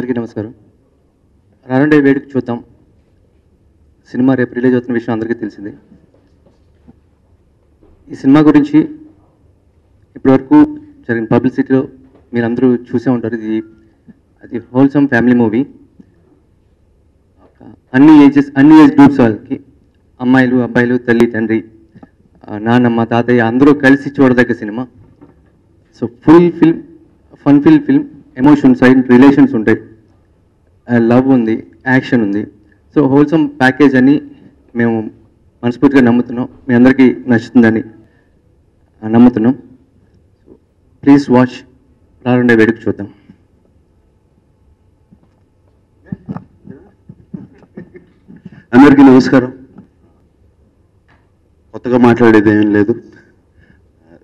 అందరికీ నమస్కారం. రానుండే వేడుక చూద్దాం. సినిమా రేపు రిలీజ్ అవుతున్న విషయం అందరికీ తెలిసిందే. ఈ సినిమా గురించి ఇప్పటివరకు జరిగిన పబ్లిసిటీలో మీరు అందరూ చూసే ఉంటారు. ఇది అది హోల్సమ్ ఫ్యామిలీ మూవీ అన్ని ఏజెస్ అన్ని ఏజ్ గ్రూప్స్ వాళ్ళకి అమ్మాయిలు అబ్బాయిలు తల్లి తండ్రి నాన్నమ్మ తాతయ్య అందరూ కలిసి చూడదగ్గ cinema. So full film fun fill film emotions and relations ఉంటాయి. లవ్ ఉంది యాక్షన్ ఉంది. సో హోల్సమ్ ప్యాకేజ్ అని మేము మనస్ఫూర్తిగా నమ్ముతున్నాం. మీ అందరికీ నచ్చుతుందని నమ్ముతున్నాం. ప్లీజ్ వాచ్ రానుండే వేడుక చూద్దాం. అందరికీ నమస్కారం. కొత్తగా మాట్లాడేది ఏం లేదు.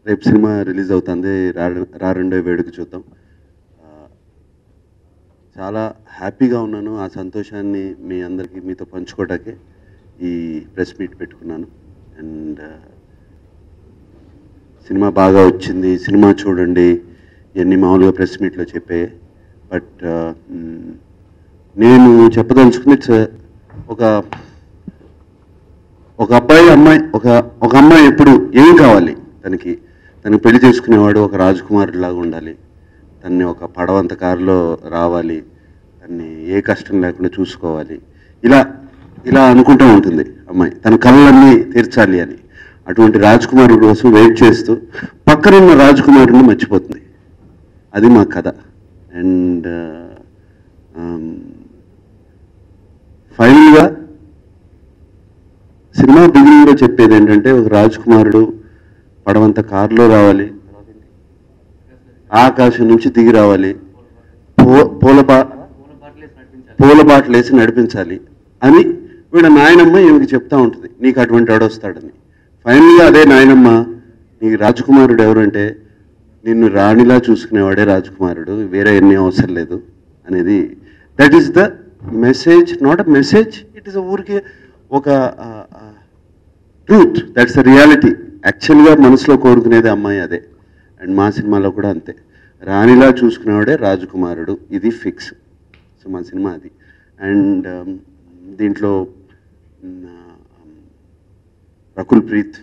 రేపు సినిమా రిలీజ్ అవుతుంది. రారు రారండే వేడుక చూద్దాం. చాలా హ్యాపీగా ఉన్నాను. ఆ సంతోషాన్ని మీ అందరికీ మీతో పంచుకోవటానికి ఈ ప్రెస్ మీట్ పెట్టుకున్నాను. అండ్ సినిమా బాగా వచ్చింది. సినిమా చూడండి. ఇవన్నీ మామూలుగా ప్రెస్ మీట్లో చెప్పే. బట్ నేను చెప్పదలుచుకుంది ఒక ఒక అబ్బాయి అమ్మాయి ఒక ఒక అమ్మాయి ఎప్పుడు ఏం కావాలి? తనకి తను పెళ్ళి చేసుకునేవాడు ఒక రాజకుమారుడిలాగా ఉండాలి. తన్ని ఒక పడవంత కారులో రావాలి తన్ని ఏ కష్టం లేకుండా చూసుకోవాలి. ఇలా ఇలా అనుకుంటూ ఉంటుంది అమ్మాయి. తన కళ్ళన్నీ తీర్చాలి అని. అటువంటి రాజకుమారుడు కోసం వెయిట్ చేస్తూ పక్కనున్న రాజకుమారుడిని మర్చిపోతుంది. అది మా కథ. అండ్ ఫైనల్గా సినిమా బిగినింగ్లో చెప్పేది ఏంటంటే ఒక రాజకుమారుడు పడవంత కారులో రావాలి ఆకాశం నుంచి దిగి రావాలి. పో పూల బా పూల బాటలు వేసి నడిపించాలి అని వీళ్ళ నాయనమ్మ ఈమెకి చెప్తా ఉంటుంది. నీకు అటువంటి ఆడొస్తాడని వస్తాడని. ఫైనల్గా అదే నాయనమ్మ నీకు రాజకుమారుడు ఎవరంటే నిన్ను రాణిలా చూసుకునేవాడే రాజకుమారుడు వేరే ఎన్ని అవసరం లేదు అనేది. That is the message not a message it is ఊరికి ఒక ట్రూత్ దట్స్ ద రియాలిటీ యాక్చువల్గా మనసులో కోరుకునేది అమ్మాయి అదే. అండ్ మా సినిమాలో కూడా అంతే. రాణిలా చూసుకునేవాడే రాజకుమారుడు. ఇది ఫిక్స్. సో మా సినిమా అది. అండ్ um, దీంట్లో um, రకుల్ ప్రీత్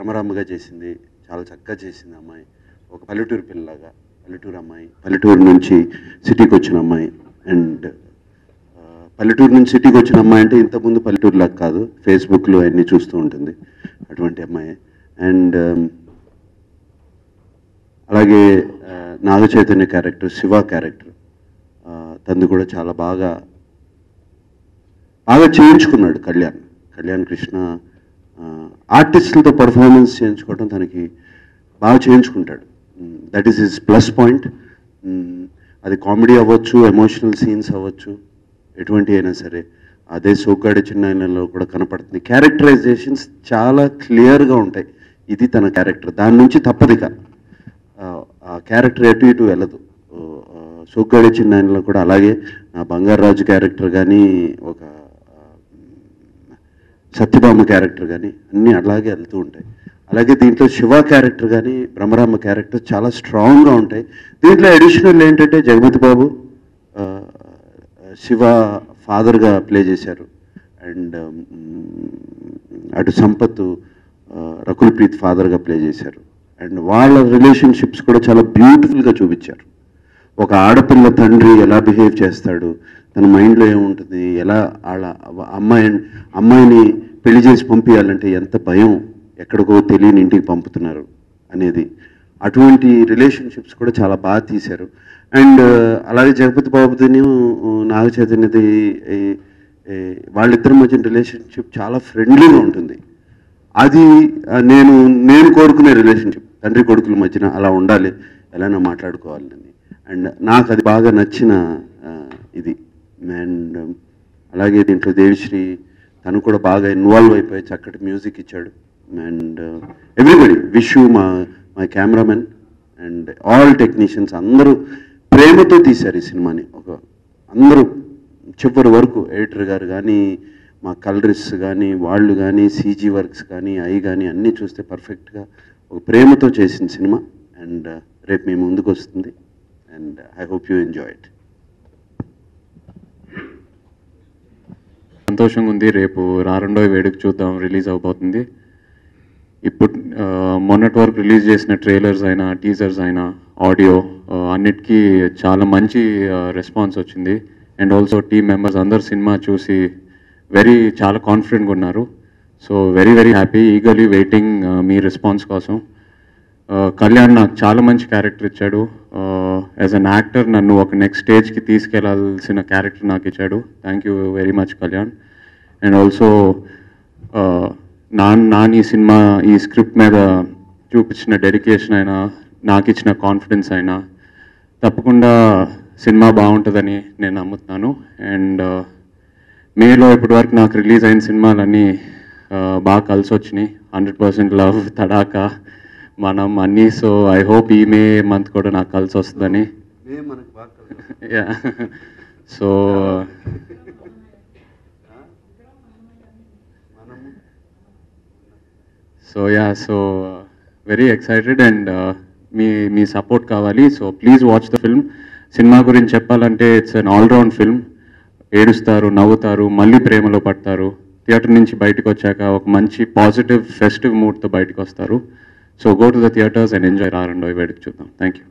రమరామగా చేసింది. చాలా చక్కగా చేసింది అమ్మాయి. ఒక పల్లెటూరు పిల్లలాగా. పల్లెటూరు అమ్మాయి. పల్లెటూరు నుంచి సిటీకి వచ్చిన అమ్మాయి. అండ్ పల్లెటూరు నుంచి సిటీకి వచ్చిన అమ్మాయి అంటే ఇంతకుముందు పల్లెటూరు కాదు. ఫేస్బుక్లో అన్నీ చూస్తూ ఉంటుంది అటువంటి అమ్మాయి. అండ్ um, అలాగే నాగ చైతన్య క్యారెక్టర్ శివ క్యారెక్టర్ తను కూడా చాలా బాగా బాగా చేయించుకున్నాడు కళ్యాణ్. కళ్యాణ్ కృష్ణ ఆర్టిస్టులతో పర్ఫార్మెన్స్ చేయించుకోవడం తనకి బాగా చేయించుకుంటాడు. That is his plus point అది కామెడీ అవ్వచ్చు ఎమోషనల్ సీన్స్ అవ్వచ్చు ఎటువంటి అయినా సరే. అదే సోగ్గాడి చిన్న కూడా కనపడుతుంది. క్యారెక్టరైజేషన్స్ చాలా క్లియర్గా ఉంటాయి. ఇది తన క్యారెక్టర్ దాని నుంచి తప్పదిగా క్యారెక్టర్ ఎటు ఇటు వెళ్ళదు. సోగ్గాడి చిన్న కూడా అలాగే ఆ బంగారాజు క్యారెక్టర్ కానీ ఒక సత్యభామ క్యారెక్టర్ కానీ అన్నీ అలాగే వెళ్తూ ఉంటాయి. అలాగే దీంట్లో శివ క్యారెక్టర్ కానీ బ్రహ్మరామ క్యారెక్టర్ చాలా స్ట్రాంగ్గా ఉంటాయి. దీంట్లో అడిషనల్ ఏంటంటే జగపతి బాబు శివ ఫాదర్గా ప్లే చేశారు. అండ్ అటు సంపత్ రకుల్ ప్రీత్ ఫాదర్గా ప్లే చేశారు. అండ్ వాళ్ళ రిలేషన్షిప్స్ కూడా చాలా బ్యూటిఫుల్గా చూపించారు. ఒక ఆడపిల్ల తండ్రి ఎలా బిహేవ్ చేస్తాడు తన మైండ్లో ఏముంటుంది ఎలా వాళ్ళ అమ్మాయి అమ్మాయిని పెళ్ళి చేసి పంపించాలంటే ఎంత భయం ఎక్కడికో తెలియని ఇంటికి పంపుతున్నారు అనేది. అటువంటి రిలేషన్షిప్స్ కూడా చాలా బాగా తీశారు. అండ్ అలాగే జగపతి బాబుదిని నాగ చైతన్యది వాళ్ళిద్దరి మధ్య రిలేషన్షిప్ చాలా ఫ్రెండ్లీగా ఉంటుంది. అది నేను నేను కోరుకునే రిలేషన్షిప్ తండ్రి కొడుకుల మధ్యన అలా ఉండాలి ఎలానో మాట్లాడుకోవాలని అండ్ నాకు అది బాగా నచ్చిన ఇది. అండ్ అలాగే దీంట్లో దేవిశ్రీ తను కూడా బాగా ఇన్వాల్వ్ అయిపోయి చక్కటి మ్యూజిక్ ఇచ్చాడు. అండ్ ఎవ్రీబడి విషు మా మా my cameraman and all technicians అందరూ ప్రేమతో తీశారు ఈ సినిమాని. ఒక అందరూ చివరి వరకు ఎడిటర్ గారు కానీ మా కలరిస్ కానీ వాళ్ళు కానీ సీజీ వర్క్స్ కానీ అవి కానీ అన్నీ చూస్తే పర్ఫెక్ట్గా ఒక ప్రేమతో చేసిన సినిమా. అండ్ uh, రేపు మీ ముందుకు వస్తుంది. And I hope you enjoy it సంతోషంగా ఉంది. రేపు రారండో వేడుక చూద్దాం. రిలీజ్ అవబోతుంది. ఇప్పుడు uh, మొన్నటి వరకు రిలీజ్ చేసిన ట్రైలర్స్ అయినా టీజర్స్ అయినా ఆడియో uh, అన్నిటికీ చాలా మంచి రెస్పాన్స్ వచ్చింది. అండ్ ఆల్సో టీమ్ మెంబర్స్ అందరు సినిమా చూసి వెరీ చాలా కాన్ఫిడెంట్గా ఉన్నారు. So very very happy eagerly waiting మీ రెస్పాన్స్ కోసం. Uh, కళ్యాణ్ నాకు చాలా మంచి క్యారెక్టర్ ఇచ్చాడు. యాజ్ అన్ యాక్టర్ నన్ను ఒక నెక్స్ట్ స్టేజ్కి తీసుకెళ్ళాల్సిన క్యారెక్టర్ నాకు ఇచ్చాడు. Thank you very much Kalyan. And also uh, నాన్ నాన్ ఈ సినిమా ఈ స్క్రిప్ట్ మీద చూపించిన డెడికేషన్ అయినా నాకు ఇచ్చిన కాన్ఫిడెన్స్ అయినా తప్పకుండా సినిమా బాగుంటుందని నేను నమ్ముతున్నాను. అండ్ మేలో ఇప్పటివరకు నాకు రిలీజ్ అయిన సినిమాలన్నీ బాగా కలిసి వచ్చినాయి హండ్రెడ్ పర్సెంట్ లవ్ తడాకా మనం అన్నీ. సో ఐ హోప్ ఈ మే మంత్ కూడా నాకు కలిసి వస్తుందని so so yeah so very excited and మీ మీ సపోర్ట్ కావాలి. So please watch the film. Cinema గురించి చెప్పాలంటే ఇట్స్ అన్ ఆల్రౌండ్ ఫిల్మ్. ఏడుస్తారు నవ్వుతారు మళ్ళీ ప్రేమలో పడతారు. థియేటర్ నుంచి బయటకు వచ్చాక ఒక మంచి పాజిటివ్ ఫెస్టివ్ మూడ్తో బయటకు వస్తారు. So go to the theatres and enjoy రారండో వేడుకు చూద్దాం. Thank you.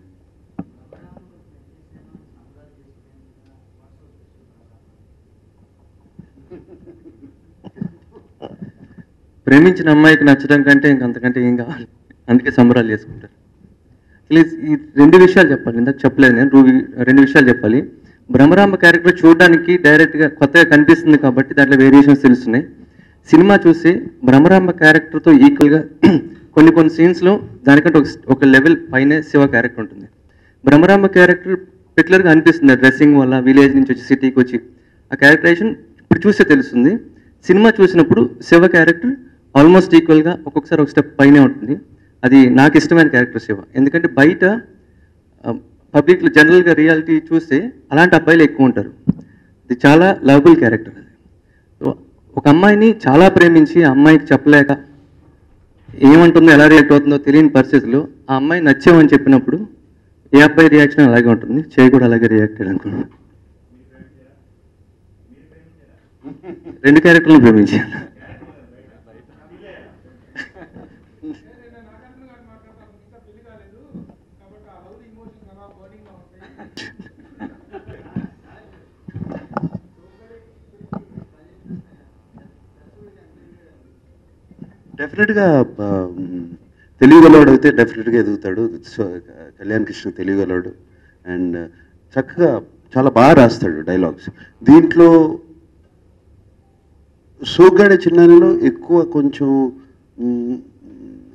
ప్రేమించిన అమ్మాయికి నచ్చడం కంటే ఇంకంతకంటే ఏం కావాలి? అందుకే సంబరాలు చేసుకుంటారు. ప్లీజ్ ఈ రెండు విషయాలు చెప్పాలి. ఇందాక చెప్పలేదు నేను. రెండు విషయాలు చెప్పాలి. భ్రమరాంబ క్యారెక్టర్ చూడడానికి డైరెక్ట్గా కొత్తగా కనిపిస్తుంది కాబట్టి దాంట్లో వేరియేషన్స్ తెలుస్తున్నాయి. సినిమా చూసి భ్రమరాంబ క్యారెక్టర్తో ఈక్వల్గా కొన్ని కొన్ని సీన్స్లో దానికంటే ఒక ఒక లెవెల్ పైనే శివ క్యారెక్టర్ ఉంటుంది. భ్రమరాంబ క్యారెక్టర్ పెట్లర్గా అనిపిస్తుంది డ్రెస్సింగ్ వల్ల విలేజ్ నుంచి వచ్చి సిటీకి వచ్చి. ఆ క్యారెక్టరైజేషన్ ఇప్పుడు చూస్తే తెలుస్తుంది. సినిమా చూసినప్పుడు శివ క్యారెక్టర్ ఆల్మోస్ట్ ఈక్వల్గా ఒక్కొక్కసారి ఒక స్టెప్ పైనే ఉంటుంది. అది నాకు ఇష్టమైన క్యారెక్టర్ శివ. ఎందుకంటే బయట పబ్లిక్లో జనరల్గా రియాలిటీ చూస్తే అలాంటి అబ్బాయిలు ఎక్కువ ఉంటారు. ఇది చాలా లవబుల్ క్యారెక్టర్ అది. ఒక అమ్మాయిని చాలా ప్రేమించి ఆ అమ్మాయికి చెప్పలేక ఏమంటుందో ఎలా రియాక్ట్ అవుతుందో తెలియని పరిస్థితుల్లో ఆ అమ్మాయి నచ్చామని చెప్పినప్పుడు ఏ అబ్బాయి రియాక్షన్ అలాగే ఉంటుంది. చేయి కూడా అలాగే రియాక్ట్ అనుకున్నాను రెండు క్యారెక్టర్లను ప్రేమించాను. డెఫినెట్గా తెలియగలవాడు అయితే డెఫినెట్గా ఎదుగుతాడు. కళ్యాణ్ కృష్ణ తెలియగలవాడు అండ్ చక్కగా చాలా బాగా రాస్తాడు డైలాగ్స్ దీంట్లో సోగ్గాడే చిన్నారిలో ఎక్కువ కొంచెం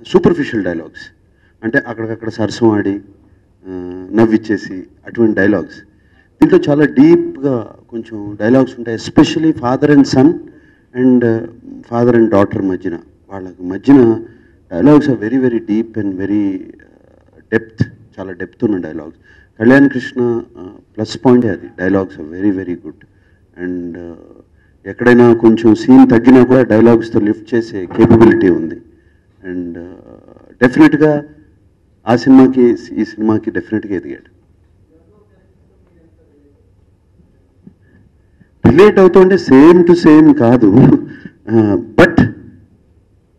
సూపర్ఫిషియల్ డైలాగ్స్ అంటే అక్కడికక్కడ సరసం ఆడి నవ్విచ్చేసి అటువంటి డైలాగ్స్ దీంట్లో చాలా డీప్గా కొంచెం డైలాగ్స్ ఉంటాయి especially father and son and father and daughter మధ్యన. వాళ్ళకి మధ్యన dialogues are very very deep and very depth చాలా డెప్త్ ఉన్న dialogues Kalyan Krishna uh, plus point అది. Dialogues are very very good and ఎక్కడైనా కొంచెం సీన్ తగ్గినా కూడా డైలాగ్స్తో లిఫ్ట్ చేసే కేపబిలిటీ ఉంది. అండ్ డెఫినెట్గా uh, ఆ సినిమాకి ఈ సినిమాకి డెఫినెట్గా ఎదిగాడు. రిలేట్ అవుతుంటే సేమ్ టు సేమ్ కాదు. Uh, బట్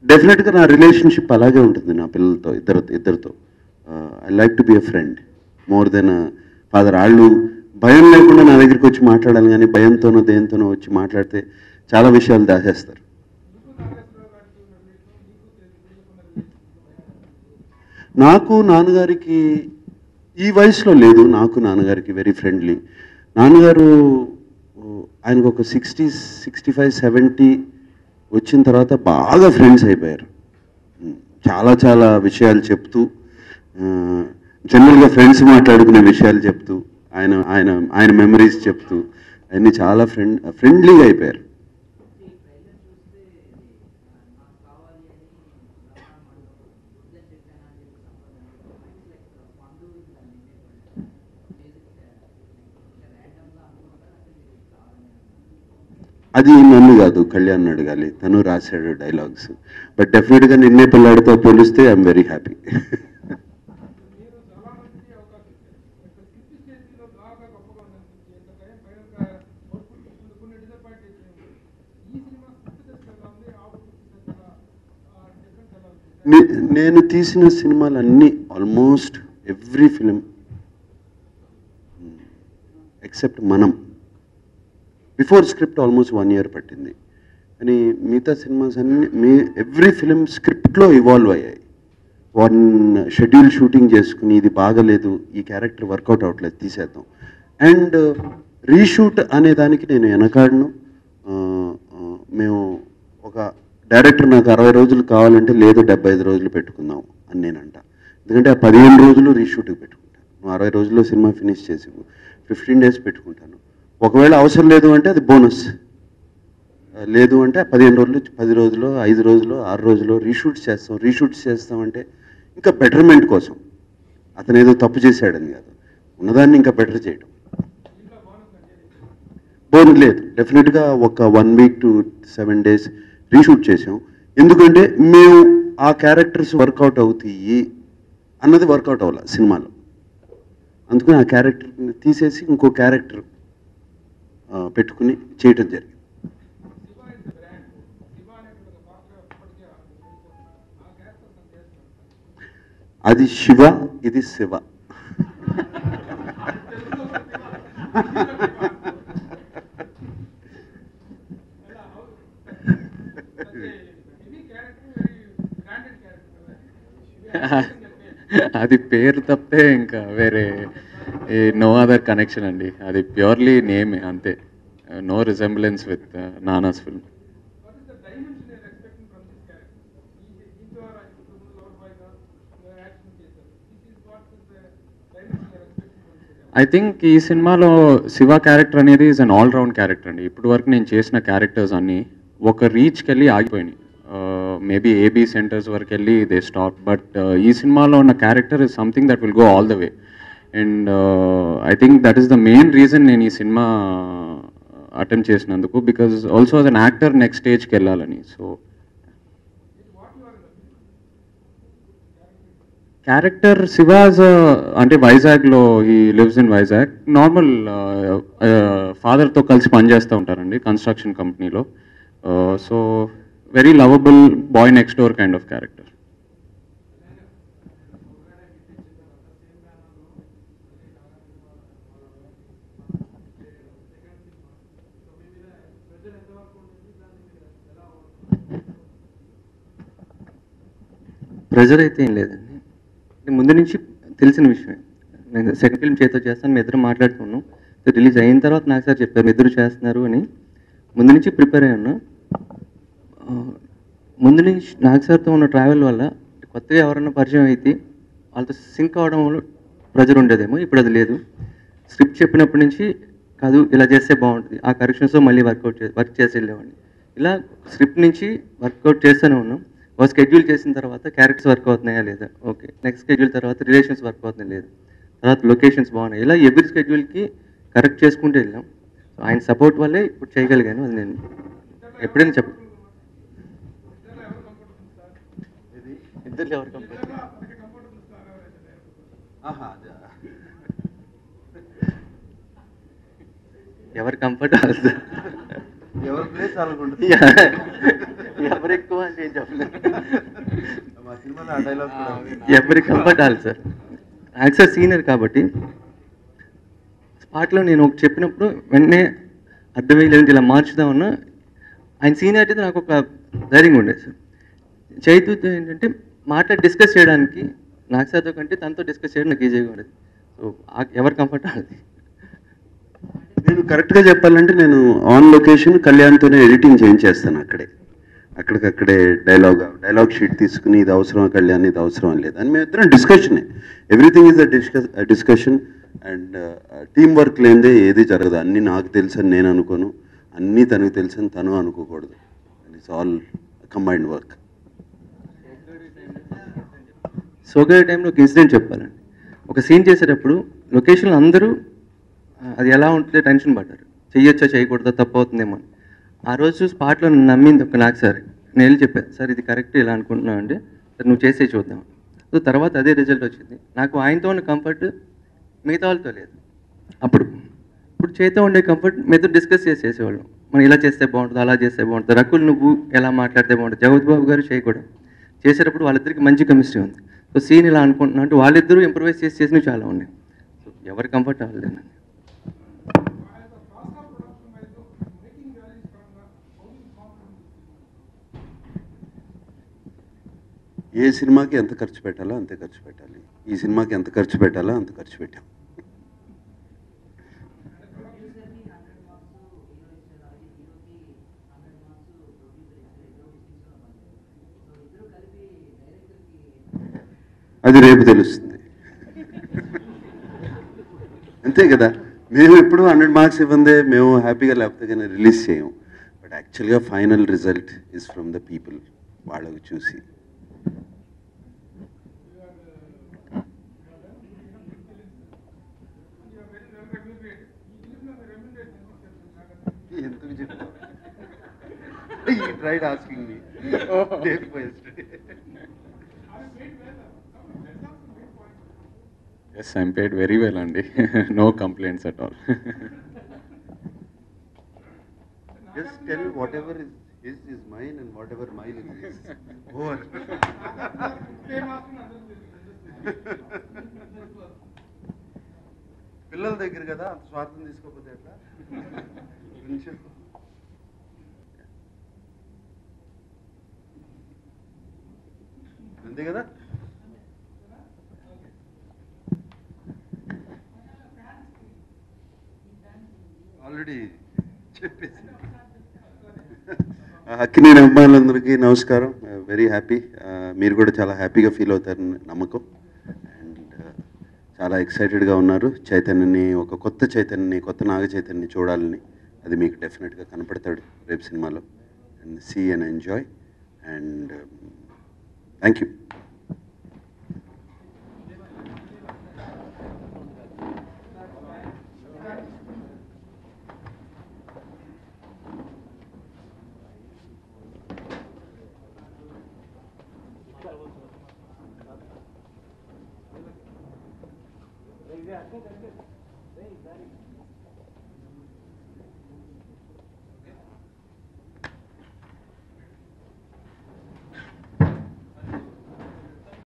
డెఫినెట్గా నా రిలేషన్షిప్ అలాగే ఉంటుంది నా పిల్లలతో ఇద్దరు ఇద్దరితో I like to be a friend more than father వాళ్ళు భయం లేకుండా నా దగ్గరికి వచ్చి మాట్లాడాలి కానీ భయంతోనో దేంతోనో వచ్చి మాట్లాడితే చాలా విషయాలు దాచేస్తారు. నాకు నాన్నగారికి ఈ వయసులో లేదు నాకు నాన్నగారికి వెరీ ఫ్రెండ్లీ నాన్నగారు ఆయనకు ఒక సిక్స్టీ సిక్స్టీ ఫైవ్ సెవెంటీ వచ్చిన తర్వాత బాగా ఫ్రెండ్స్ అయిపోయారు. చాలా చాలా విషయాలు చెప్తూ జనరల్గా ఫ్రెండ్స్ మాట్లాడుకునే విషయాలు చెప్తూ ఆయన ఆయన ఆయన మెమరీస్ చెప్తూ అన్నీ చాలా ఫ్రెండ్ ఫ్రెండ్లీగా అయిపోయారు. అది నన్ను కాదు కళ్యాణ్ అడగాలి. తను రాశాడు డైలాగ్స్ బట్ డెఫినెట్గా నిన్నే పిల్లాడితో పోలిస్తే ఐఎమ్ వెరీ హ్యాపీ నే- నేను తీసిన సినిమాలన్నీ ఆల్మోస్ట్ ఎవ్రీ ఫిలిం ఎక్సెప్ట్ మనం. Before script almost one year పట్టింది. కానీ మిగతా సినిమాస్ అన్ని మీ ఎవ్రీ ఫిలిం స్క్రిప్ట్లో ఇవాల్వ్ అయ్యాయి. వన్ షెడ్యూల్ షూటింగ్ చేసుకుని ఇది బాగలేదు ఈ క్యారెక్టర్ వర్కౌట్ అవ్వట్లేదు తీసేద్దాం. అండ్ రీషూట్ అనే దానికి నేను వెనకాడను. మేము ఒక డైరెక్టర్ నాకు అరవై రోజులు కావాలంటే లేదు డెబ్బై ఐదు రోజులు పెట్టుకుందాం అని నేను అంట. ఎందుకంటే ఆ పదిహేను రోజులు రీషూట్కి పెట్టుకుంటాను అరవై రోజుల్లో సినిమా ఫినిష్ చేసి ఫిఫ్టీన్ డేస్ పెట్టుకుంటాను. ఒకవేళ అవసరం లేదు అంటే అది బోనస్. లేదు అంటే పదిహేను రోజులు పది రోజులు ఐదు రోజులు ఆరు రోజులు రీషూట్స్ చేస్తాం. రీషూట్స్ చేస్తామంటే ఇంకా బెటర్మెంట్ కోసం. అతను ఏదో తప్పు చేశాడని కాదు. ఉన్నదాన్ని ఇంకా బెటర్ చేయడం బోన్ లేదు. డెఫినెట్గా ఒక one week to seven days reshoot చేసాం ఎందుకంటే మేము ఆ క్యారెక్టర్స్ వర్కౌట్ అవుతాయి అన్నది వర్కౌట్ అవ్వాలి సినిమాలో. అందుకని ఆ క్యారెక్టర్ని తీసేసి ఇంకో క్యారెక్టర్ పెట్టుకుని చేయటం జరిగింది. అది శివ ఇది శివ. అది పేరు తప్పే ఇంకా వేరే. నో అదర్ కనెక్షన్ అండి. అది ప్యూర్లీ నేమే అంతే. నో రిజెంబ్లెన్స్ విత్ నానాస్ ఫిల్మ్ ఐ థింక్ ఈ సినిమాలో శివ క్యారెక్టర్ అనేది is an all round character అండి. ఇప్పటి వరకు నేను చేసిన క్యారెక్టర్స్ అన్నీ ఒక రీచ్కి వెళ్ళి ఆగిపోయినాయి. మేబీ ఏబీ సెంటర్స్ వరకు వెళ్ళి దే స్టాప్ బట్ ఈ సినిమాలో ఉన్న character is something that will go all the way and I think that is the main reason నేను ఈ సినిమా అటెంప్ట్ చేసినందుకు. Because also as an actor next స్టేజ్కి వెళ్ళాలని. సో క్యారెక్టర్ శివాజ్ అంటే వైజాగ్లో ఈ లివ్స్ ఇన్ వైజాగ్ నార్మల్ ఫాదర్తో కలిసి పనిచేస్తూ ఉంటారండి కన్స్ట్రక్షన్ కంపెనీలో so very lovable boy next door kind of character pressure అయితే ఏం లేదండి. అంటే ముందు నుంచి తెలిసిన విషయమే. నేను సెకండ్ ఫిల్మ్ చేతితో చేస్తాను మీ ఇద్దరు మాట్లాడుతున్నాను రిలీజ్ అయిన తర్వాత నాకు సార్ చెప్పారు మీ ఇద్దరు చేస్తున్నారు అని. ముందు నుంచి ప్రిపేర్ అయి ఉన్నా. ముందు నుంచి నాకు సార్తో ఉన్న ట్రావెల్ వల్ల కొత్తగా ఎవరైనా పరిచయం అయితే వాళ్ళతో సింక్ అవడం వల్ల ప్రెజర్ ఉండేదేమో ఇప్పుడు అది లేదు. స్క్రిప్ట్ చెప్పినప్పటి నుంచి కాదు ఇలా చేస్తే బాగుంటుంది. ఆ కరెక్షన్స్తో మళ్ళీ వర్కౌట్ చే వర్క్ చేసి వెళ్ళేవాడిని. ఇలా స్క్రిప్ట్ నుంచి వర్కౌట్ చేస్తూనే ఉన్నాం. ఒక స్కెడ్యూల్ చేసిన తర్వాత క్యారెక్టర్స్ వర్క్ అవుతున్నాయా లేదా? ఓకే నెక్స్ట్ స్కెడ్యూల్ తర్వాత రిలేషన్స్ వర్క్ అవుతున్నాయి లేదు? తర్వాత లొకేషన్స్ బాగున్నాయి? ఇలా ఎవ్రీ స్కెడ్యూల్కి కరెక్ట్ చేసుకుంటూ వెళ్ళాం. ఆయన సపోర్ట్ వల్లే ఇప్పుడు చేయగలిగాను అది నేను. ఎప్పుడైనా చెప్ప. ఇద్దరు ఎవరు కంఫర్ట్ ఎవరు కంఫర్ట్ ఎవరి ప్లేస్ అనుకుంటుంది ఎవరు ఎక్కువ అంటే ఏం చెప్పలేదు మా సినిమాలో ఆ డైలాగ్ కూడా ఉంది. ఎవరి comfort all sir. Actor senior కాబట్టి స్పాట్లో నేను ఒకటి చెప్పినప్పుడు వెంటనే అర్థమయ్యేది ఇలా మార్చుదామన్నా ఆయన సీనియారిటీ నాకు ఒక ధైర్యంగా ఉండేది సార్. చైతూతో ఏంటంటే మాట్లాడి డిస్కస్ చేయడానికి నాకు సార్తో కంటే తనతో డిస్కస్ చేయడం నాకు ఈజీగా ఉండేది. సో ఎవరు కంఫర్ట్ ఆల్ది నేను కరెక్ట్గా చెప్పాలంటే నేను ఆన్ లొకేషన్ కళ్యాణ్తోనే ఎడిటింగ్ చేయించేస్తాను అక్కడే. అక్కడికక్కడే డైలాగ్ డైలాగ్ షీట్ తీసుకుని ఇది అవసరం కళ్యాణ్ ఇది అవసరం లేదు అని మేము ఇద్దరం డిస్కషనే everything is a discuss discussion and team work లేనిదే ఏది జరగదు. అన్నీ నాకు తెలుసని నేను అనుకోను. అన్నీ తనకు తెలుసని అని తను అనుకోకూడదు. ఇట్స్ ఆల్ కంబైన్డ్ వర్క్ సోకరి టైంలో ఒక ఇన్సిడెంట్ చెప్పాలండి. ఒక సీన్ చేసేటప్పుడు లొకేషన్లో అందరూ అది ఎలా ఉంటుందో టెన్షన్ పడ్డారు. చెయ్యొచ్చా చేయకూడదా తప్పు అవుతుందేమో అని. ఆ రోజు స్పాట్లో నన్ను నమ్మింది ఒక నాకు సార్. నేను వెళ్ళి చెప్పాను సార్ ఇది కరెక్ట్ ఇలా అనుకుంటున్నావు అంటే సార్ నువ్వు చేసే చూద్దాం. సో తర్వాత అదే రిజల్ట్ వచ్చింది. నాకు ఆయనతో ఉన్న కంఫర్ట్ మిగతా వాళ్ళతో లేదు. అప్పుడు ఇప్పుడు చేతితో ఉండే కంఫర్ట్ మీతో డిస్కస్ చేసి చేసేవాళ్ళం. మనం ఇలా చేస్తే బాగుంటుంది అలా చేస్తే బాగుంటుంది. రకుల్ నువ్వు ఎలా మాట్లాడితే బాగుంటుంది? జగత్ బాబు గారు చేయకూడదు. చేసేటప్పుడు వాళ్ళిద్దరికి మంచి కెమిస్ట్రీ ఉంది. సో సీన్ ఇలా అనుకుంటున్నా అంటే వాళ్ళిద్దరూ ఇంప్రూవైజ్ చేసి చేసినవి చాలా ఉన్నాయి. సో ఎవరి కంఫర్ట్ అవ్వలేదండి ఏ సినిమాకి ఎంత ఖర్చు పెట్టాలో అంతే ఖర్చు పెట్టాలి. ఈ సినిమాకి ఎంత ఖర్చు పెట్టాలో అంత ఖర్చు పెట్టాం. అది రేపు తెలుస్తుంది. అంతే కదా. మేము ఎప్పుడు హండ్రెడ్ మార్క్స్ ఇవ్వందే మేము హ్యాపీగా లేకపోతే కానీ రిలీజ్ చేయము బట్ యాక్చువల్గా final result is from the people వాళ్ళకి చూసి. ఎందుకు చెప్తావు ఈ tried asking me day yes I'm paid very well అండి no complaints at all Just tell whatever is his is mine and whatever mine is his. Over. పిల్లల దగ్గర కదా అంత స్వార్థం తీసుకోకపోతే ఎట్లా కొంచెం అంతే కదా? ఆల్రెడీ చెప్పేసి అక్కినేని అభిమానులందరికీ నమస్కారం. Uh, వెరీ హ్యాపీ uh, మీరు కూడా చాలా హ్యాపీగా ఫీల్ అవుతారని నమ్మకం. అండ్ uh, చాలా ఎక్సైటెడ్గా ఉన్నారు. చైతన్యని ఒక కొత్త చైతన్యని కొత్త నాగ చైతన్యని చూడాలని అది మీకు డెఫినెట్గా కనపడతాడు రేపు సినిమాలో. And see and enjoy and thank you